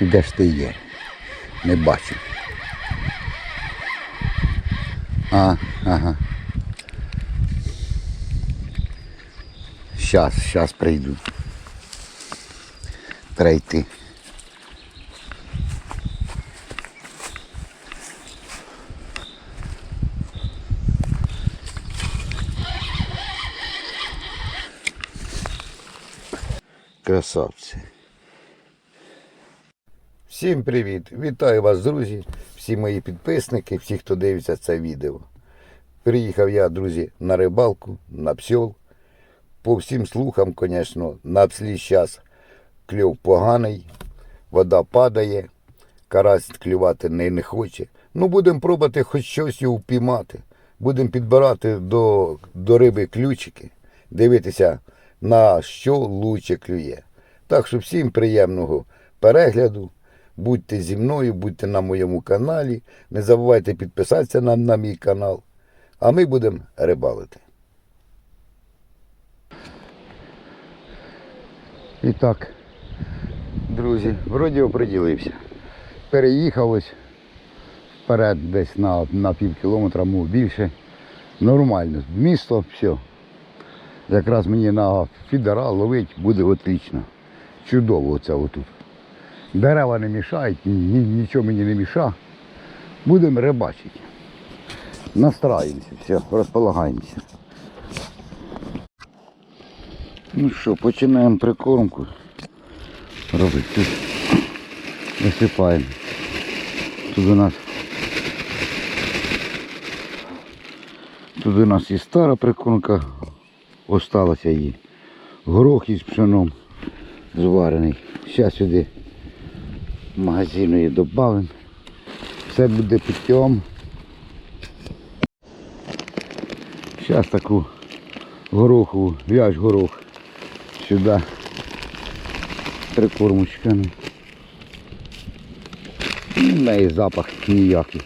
Де ж ти є? Не бачу. А, ага. Щас, щас прийду. Треба йти. Красавці. Всім привіт! Вітаю вас, друзі, всі мої підписники, всі, хто дивиться це відео. Приїхав я, друзі, на рибалку, на псьол. По всім слухам, звісно, на пслі зараз кльов поганий, вода падає, карась клювати не, не хоче. Ну, будемо пробувати хоч щось його впіймати. Будемо підбирати до, до риби ключики, дивитися, на що лучше клює. Так що всім приємного перегляду. Будьте зі мною, будьте на моєму каналі. Не забувайте підписатися на, на мій канал. А ми будемо рибалити. І так, друзі, вроді оприділився. Переїхав ось вперед десь на, на пів кілометра, мов більше. Нормально. Місто, все. Якраз мені на фідера ловить буде отлично. Чудово оце отут. Дерева не мішають, нічого мені не мішає. Будемо рибачити. Настраємося, все, розполагаємося. Ну що, починаємо прикормку робити. Тут висипаємо. Тут у нас Тут у нас і стара прикормка, осталася її. Горох із пшеном зварений. Зараз сюди магазину її додамо. Все буде питьом. Зараз таку горохову, в'яж горох сюди прикормочками. В неї запах ніякий.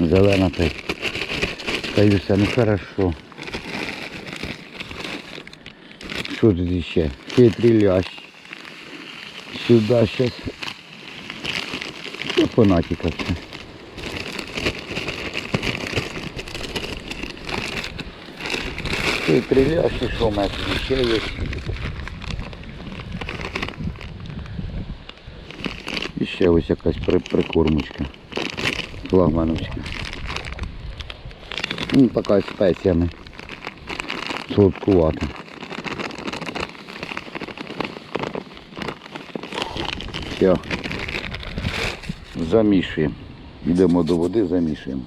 Зелена та й все, ну хорошо. Що тут іще? Хитрий лящ. Сюди зараз. Це фанатика все. Хитрий лящ, і що в мене тут ще є? І ще ось якась при- прикормочка. Флагмановська. Ну, така з спеціями. Солодкувата. Все. Замішуємо. Йдемо до води, замішуємо.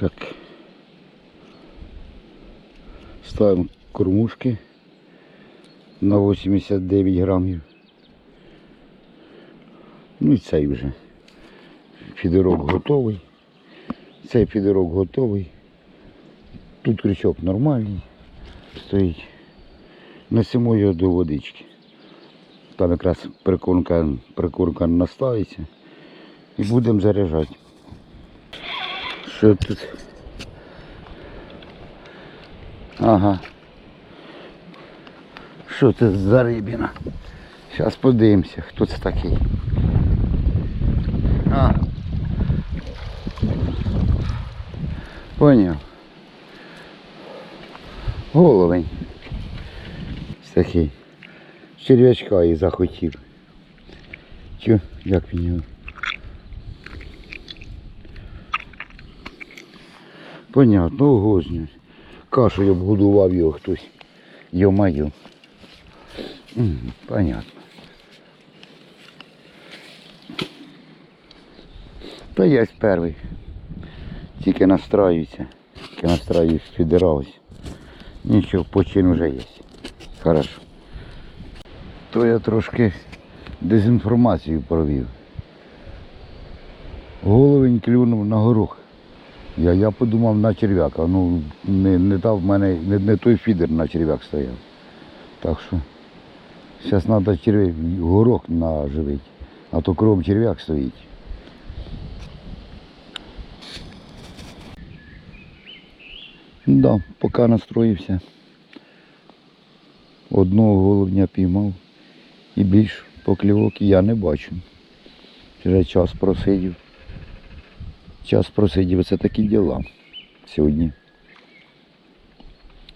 Так. Ставимо кормушки на 89 грамів. Ну і цей вже. Фідерок готовий. Цей фідерок готовий. Тут крючок нормальний стоїть. Несемо його до водички. Там якраз прикормка, прикормка наставиться. І будемо заряджати. Що тут? Ага. Що це за рибина? Зараз подивимося, хто це такий. А. Поняв. Головень. Такий. Черв'ячка і захотів. Чо, як він його? Понятно, огозню. Кашею обгодував його хтось. Йо-майо. Понятно. Та я перший. Тільки настраюся. Тільки настраюсь фідералась. Нічого, почин вже є. Хорошо. То я трошки дезінформацію провів. Головень клюнув на горох. Я, я подумав на черв'яка. Ну, не, не в мене, не, не той фідер на черв'як стояв. Так що зараз треба черв'як, горох наживити, а то кров черв'як стоїть. Да, поки настроївся. Одного головня піймав і більш Поклівок я не бачу. Вже час просидів. Час просидів, це такі діла сьогодні.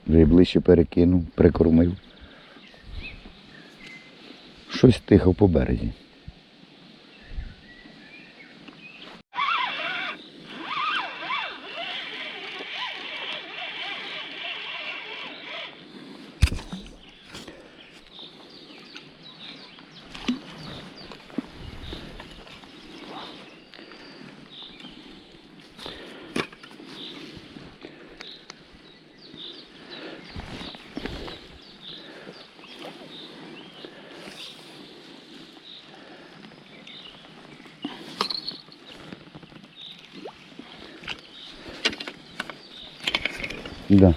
Вже ближче перекинув, прикормив. Щось тихо по березі. Да.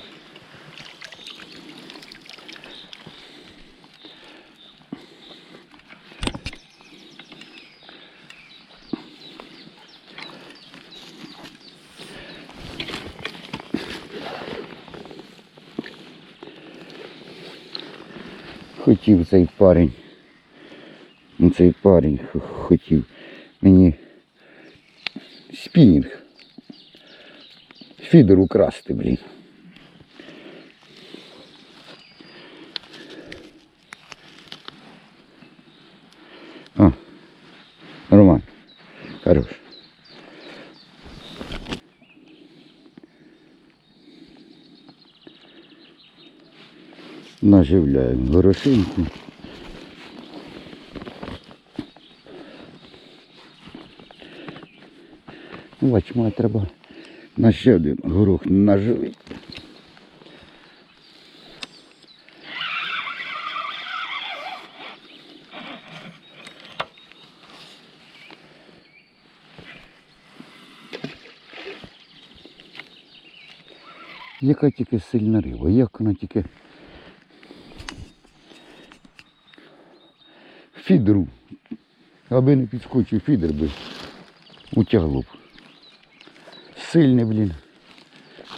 Хотів цей парень. Ну, цей парень х- хотів мені спінінг. Фідер украсти, блін. Наживляємо горошинку. Ну, бач, має треба на ще один горох наживити. Яка тільки сильна риба, як вона тільки фідеру. Аби не підскочив фідер би утягло б. Сильний, блін.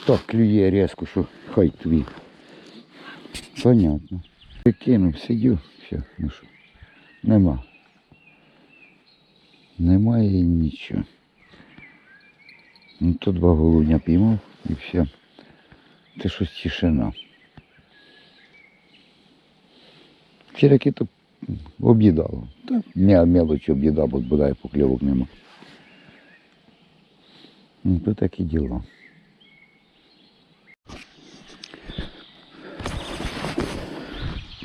Так клює різко, що хай тобі. Понятно. Прикинув, сидю, все, ну що. Нема. Немає нічого. Ну то два голубня піймав і все. Це щось тишина. Черяки то об'їдало. Та м'я мелочі об'їдав, бо бодай покльовок нема. Ну, то такі діла.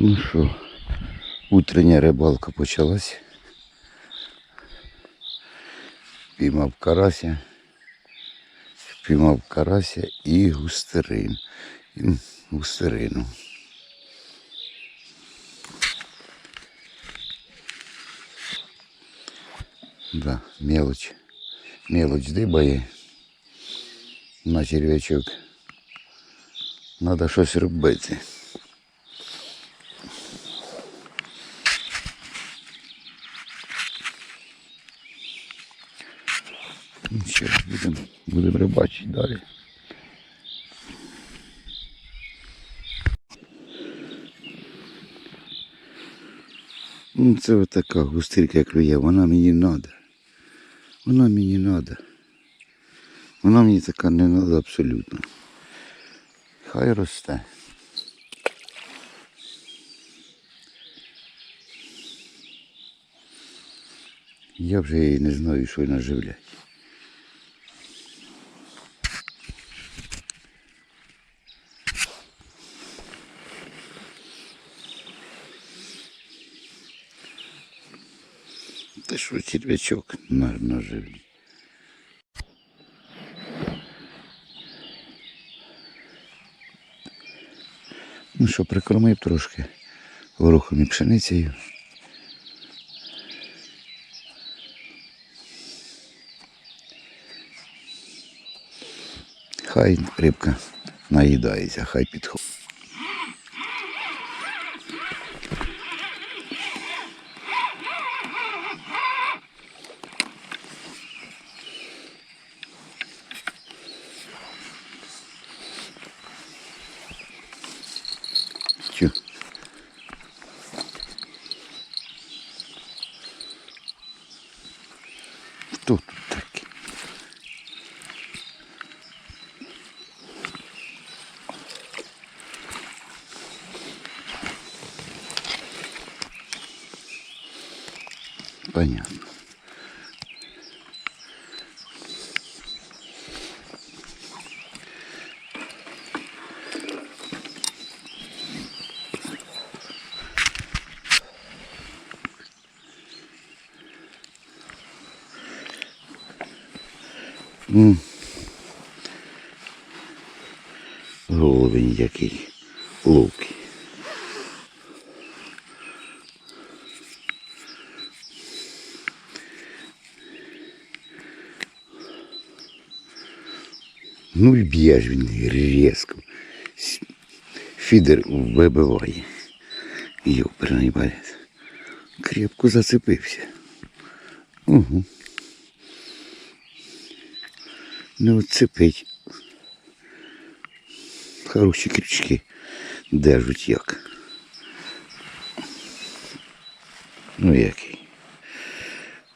Ну що, утрення рибалка почалась. Піймав карася. Піймав карася і густерин. І густерину. Да, мелочь. Мелочь дибає на черв'ячок. Надо щось робити. Ну що, будемо будем рибачити далі. Ну, це от така густирка клює, вона мені треба. Вона мені треба. Вона мені така не треба абсолютно. Хай росте. Я вже її не знаю, що й наживляти. Та що черв'ячок на, наживлю. Ну що, прикормив трошки горохом і пшеницею. Хай рибка наїдається, хай підходить. Тю. Хто тут такий? Понятно. М. Головень який ловкий. Ну і б'є ж він різко. Фідер вибиває. Йоперний балець. Крепко зацепився. Угу. Не оцепить. Хороші крючки держать як. Ну який.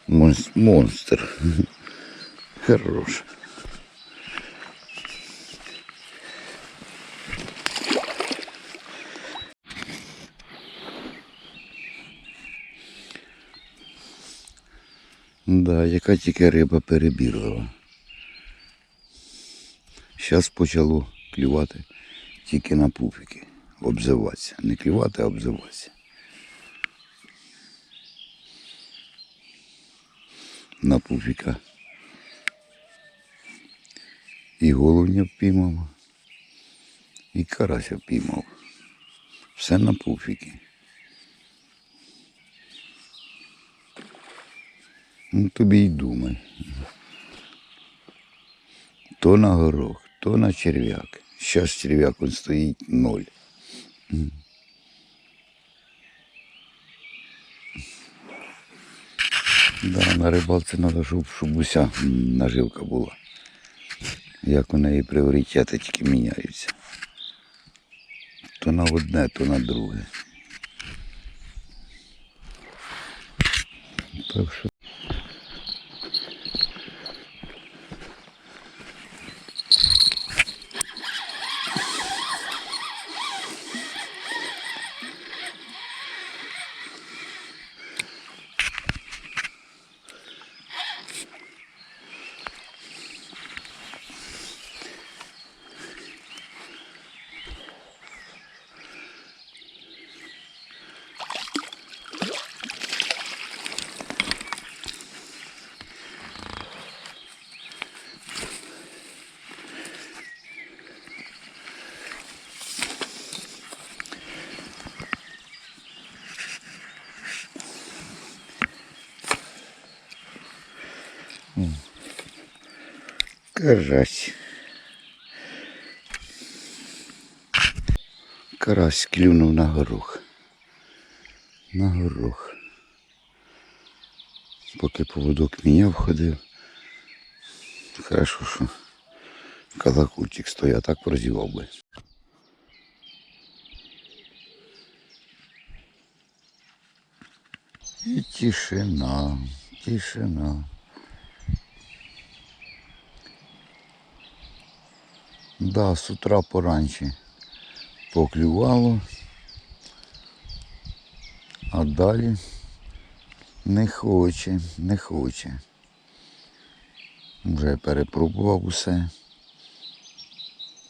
Монс- Монстр. Хорош. Да, яка тільки риба перебірлива. Зараз почало клювати тільки на пуфіки. Обзиватися. Не клювати, а обзиватися. На пуфіка. І головня впіймав, і карася впіймав. Все на пуфіки. Ну тобі й думай. То на горох, то на черв'як. Зараз черв'як он стоїть ноль. Да, на рибалці треба, щоб, щоб уся наживка була. Як у неї пріоритети тільки міняються. То на одне, то на друге. Так що Карась. Карась клюнув на горох. На горох. Поки поводок міняв ходив. Хорошо, що стояв, а так прозівав би. І тишина, тишина. Да, з утра поранче поклювало, а далі не хоче, не хоче. Вже перепробував усе.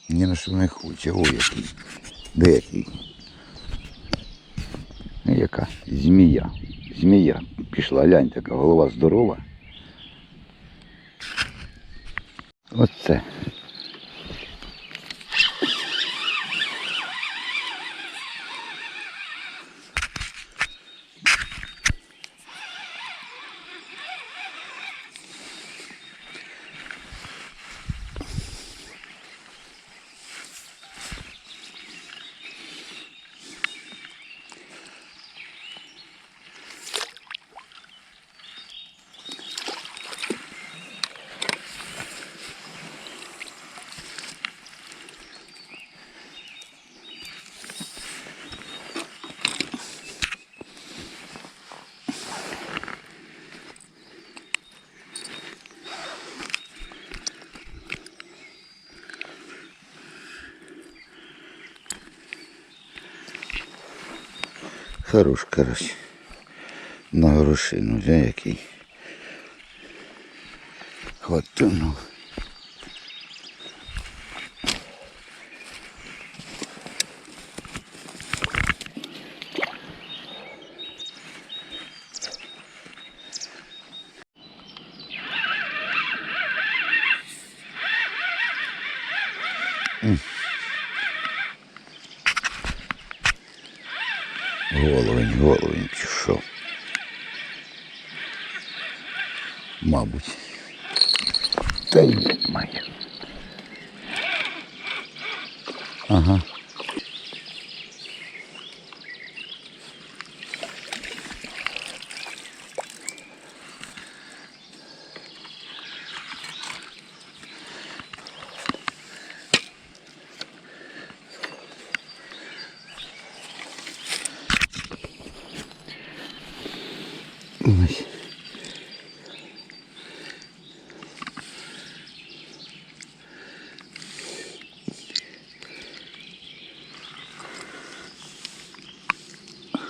Ні на що не хоче. О, який. Де який? Ну, Яка? Змія. Змія. Пішла, глянь, така голова здорова. Оце. Хорош, карась. На горошину, взяв який. Хватанув. Головень, головень пішов. Мабуть. Та й має. Ага. Ось.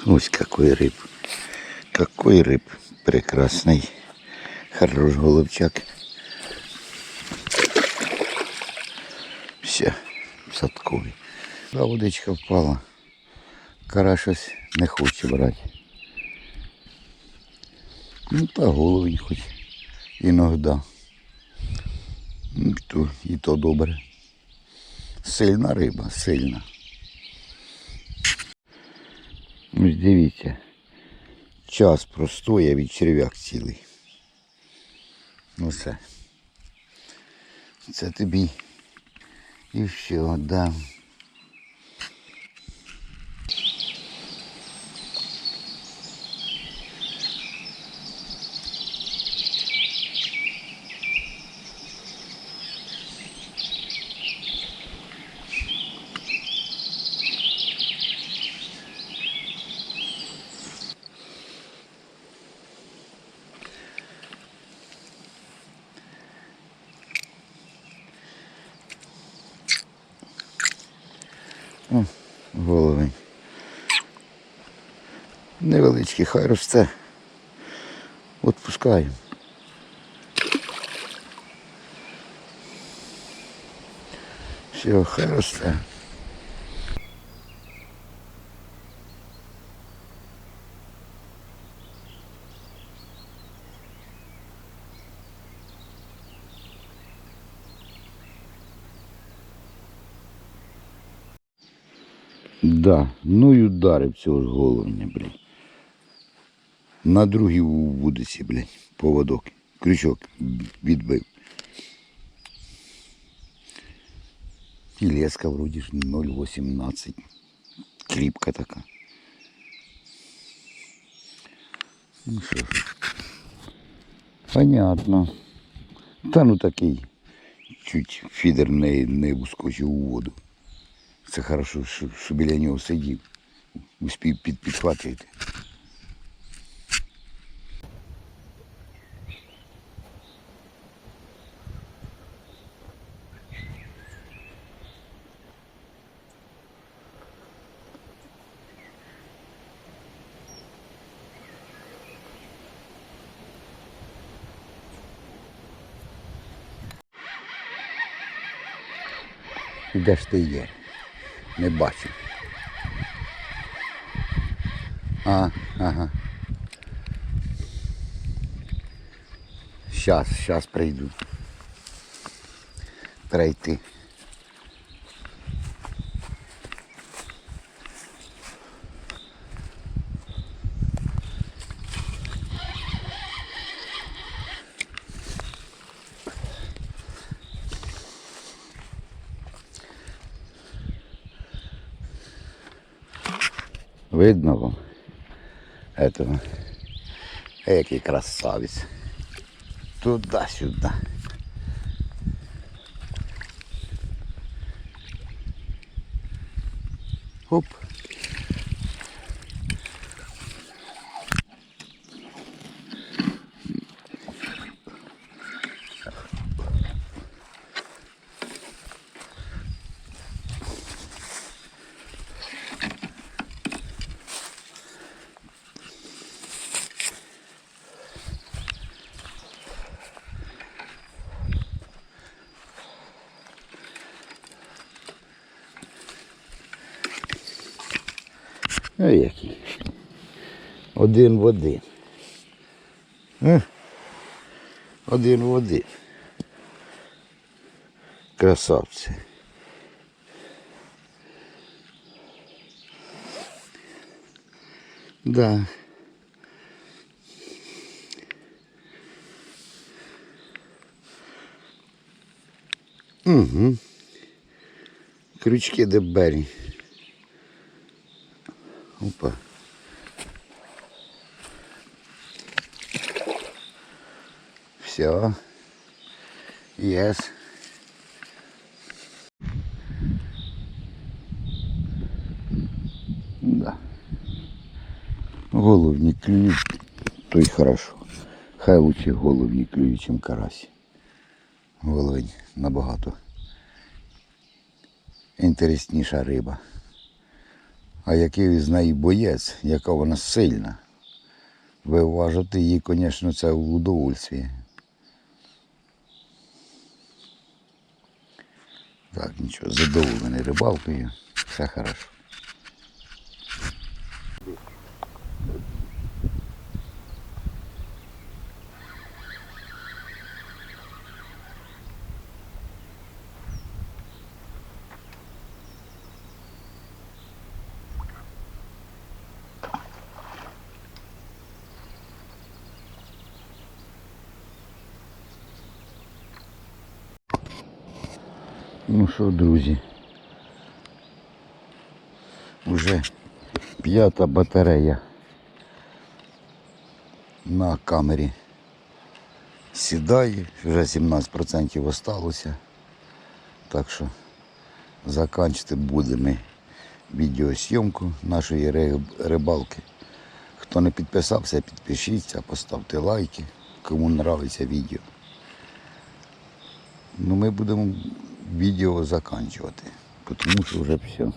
Ось какой рыб. Какой рыб прекрасный. Хорош голубчак. Все, в садкові. Да, водичка впала. Кара щось не хоче брати. Ну та головень хоч іноді. Ну, то, і то добре. Сильна риба, сильна. Ось дивіться. Час простоя від черв'як цілий. Ну все. Це тобі. І все, да. О, головень. Невеличкий, хай росте. Отпускаємо. Все, хай росте. Да, ну і ударив цього ж головня, блін. На другій вудиці, блін, поводок. Крючок відбив. І леска вроді ж 0,18. Кріпка така. Ну що ж. Понятно. Та ну такий. Чуть фідер не, не ускочив у воду. Це хорошо, що, що біля нього сидів. Успів під, Де ж ти є? Не бачу. А, ага. Щас, щас прийду. Треба йти. Видно вам этого. Який красавець. Туда-сюда. А який? Один в один. Е? Один в один. Красавці. Да. Угу. Крючки дебелі. Опа. Все. Yes. Да. Головні клюють, то й хорошо. Хай лучше головні клюють, чим карасі. Головень набагато інтересніша риба. А який з неї боєць, яка вона сильна. Виважити її, звісно, це удовольствие. Так, нічого, задоволений рибалкою, все хорошо. Ну що, друзі, уже п'ята батарея на камері сідає, вже 17% осталося. Так що заканчити будемо відеосйомку нашої рибалки. Хто не підписався, підпишіться, поставте лайки, кому подобається відео. Ну, ми будемо відео заканчувати, тому що вже все.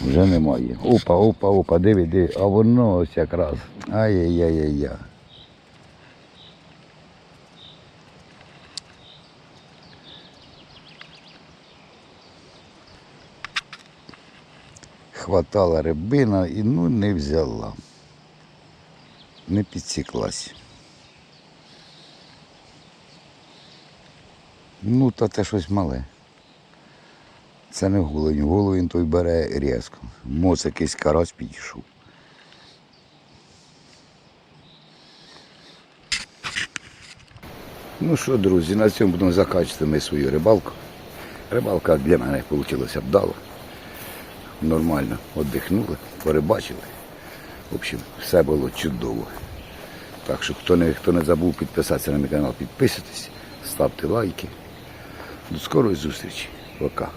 Вже немає. Опа, опа, опа, диви, диви. А воно ось якраз. Ай-яй-яй-яй. Хватала рибина і ну не взяла. Не підсіклась. Ну, та те щось мале. Це не головень. Головень той бере різко. Моц якийсь карась підійшов. Ну що, друзі, на цьому будемо закінчити ми свою рибалку. Рибалка для мене вийшла вдало. Нормально віддихнули, порибачили. В общем, все було чудово. Так що хто не, хто не забув підписатися на мій канал, підписуйтесь, ставте лайки. До скорої зустрічі. Пока.